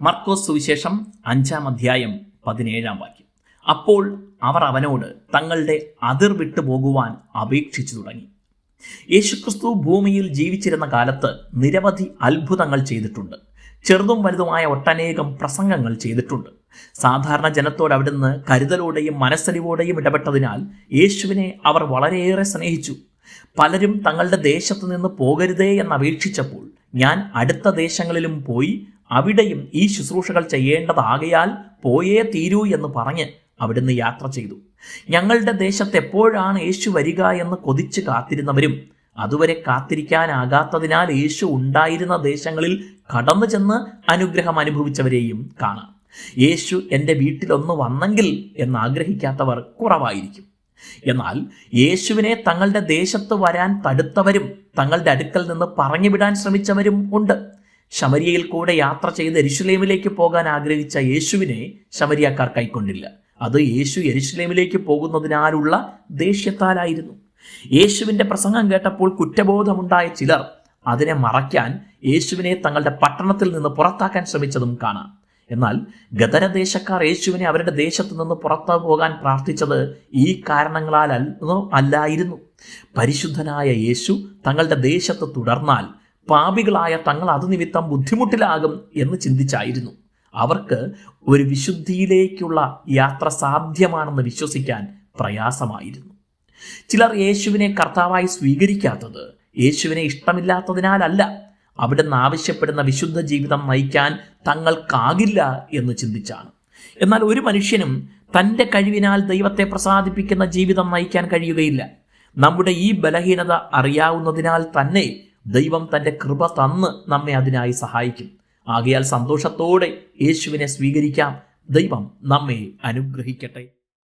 മർക്കോസ് സുവിശേഷം അഞ്ചാം അധ്യായം പതിനേഴാം വാക്യം. അപ്പോൾ അവർ അവനോട് തങ്ങളുടെ അതിർ വിട്ടു പോകുവാൻ അപേക്ഷിച്ചു തുടങ്ങി. യേശുക്രിസ്തു ഭൂമിയിൽ ജീവിച്ചിരുന്ന കാലത്ത് നിരവധി അത്ഭുതങ്ങൾ ചെയ്തിട്ടുണ്ട്. ചെറുതും വലുതുമായ ഒട്ടനേകം പ്രസംഗങ്ങൾ ചെയ്തിട്ടുണ്ട്. സാധാരണ ജനത്തോട് അവിടുന്ന് കരുതലോടെയും മനസ്സലിവോടെയും ഇടപെട്ടതിനാൽ യേശുവിനെ അവർ വളരെയേറെ സ്നേഹിച്ചു. പലരും തങ്ങളുടെ ദേശത്ത് നിന്ന് പോകരുതേ എന്ന് അപേക്ഷിച്ചപ്പോൾ ഞാൻ അടുത്ത ദേശങ്ങളിലും പോയി അവിടെയും ഈ ശുശ്രൂഷകൾ ചെയ്യേണ്ടതാകയാൽ പോയേ തീരൂ എന്ന് പറഞ്ഞ് അവിടുന്ന് യാത്ര ചെയ്തു. ഞങ്ങളുടെ ദേശത്ത് എപ്പോഴാണ് യേശു വരിക എന്ന് കൊതിച്ച് കാത്തിരുന്നവരും അതുവരെ കാത്തിരിക്കാനാകാത്തതിനാൽ യേശു ഉണ്ടായിരുന്ന ദേശങ്ങളിൽ കടന്നു ചെന്ന് അനുഗ്രഹം അനുഭവിച്ചവരെയും കാണാം. യേശു എന്റെ വീട്ടിലൊന്ന് വന്നെങ്കിൽ എന്ന് ആഗ്രഹിക്കാത്തവർ കുറവായിരിക്കും. എന്നാൽ യേശുവിനെ തങ്ങളുടെ ദേശത്ത് വരാൻ തടുത്തവരും തങ്ങളുടെ അടുക്കൽ നിന്ന് പറഞ്ഞു വിടാൻ ശ്രമിച്ചവരും ഉണ്ട്. ശമരിയയിൽ കൂടെ യാത്ര ചെയ്ത് എരിശുലേമിലേക്ക് പോകാൻ ആഗ്രഹിച്ച യേശുവിനെ ശമരിയാക്കാർ കൈക്കൊണ്ടില്ല. അത് യേശു എരിശുലേമിലേക്ക് പോകുന്നതിനാലുള്ള ദേഷ്യത്താലായിരുന്നു. യേശുവിന്റെ പ്രസംഗം കേട്ടപ്പോൾ കുറ്റബോധമുണ്ടായ ചിലർ അതിനെ മറയ്ക്കാൻ യേശുവിനെ തങ്ങളുടെ പട്ടണത്തിൽ നിന്ന് പുറത്താക്കാൻ ശ്രമിച്ചതും കാണാം. എന്നാൽ ഗതരദേശക്കാർ യേശുവിനെ അവരുടെ ദേശത്തു നിന്ന് പുറത്തു പോകാൻ പ്രാർത്ഥിച്ചത് ഈ കാരണങ്ങളാൽ അല്ലായിരുന്നു. പരിശുദ്ധനായ യേശു തങ്ങളുടെ ദേശത്ത് തുടർന്നാൽ പാപികളായ തങ്ങൾ അത് നിമിത്തം ബുദ്ധിമുട്ടിലാകും എന്ന് ചിന്തിച്ചായിരുന്നു. അവർക്ക് ഒരു വിശുദ്ധിയിലേക്കുള്ള യാത്ര സാധ്യമാണെന്ന് വിശ്വസിക്കാൻ പ്രയാസമായിരുന്നു. ചിലർ യേശുവിനെ കർത്താവായി സ്വീകരിക്കാത്തത് യേശുവിനെ ഇഷ്ടമില്ലാത്തതിനാലല്ല. അവിടുന്ന് ആവശ്യപ്പെടുന്ന വിശുദ്ധ ജീവിതം നയിക്കാൻ തങ്ങൾക്കാകില്ല എന്ന് ചിന്തിച്ചാണ്. എന്നാൽ ഒരു മനുഷ്യനും തന്റെ കഴിവിനാൽ ദൈവത്തെ പ്രസാദിപ്പിക്കുന്ന ജീവിതം നയിക്കാൻ കഴിയുകയില്ല. നമ്മുടെ ഈ ബലഹീനത അറിയാവുന്നതിനാൽ തന്നെ ദൈവം തന്റെ കൃപ തന്ന് നമ്മെ അതിനായി സഹായിക്കും. ആകയാൽ സന്തോഷത്തോടെ യേശുവിനെ സ്വീകരിക്കാം. ദൈവം നമ്മെ അനുഗ്രഹിക്കട്ടെ.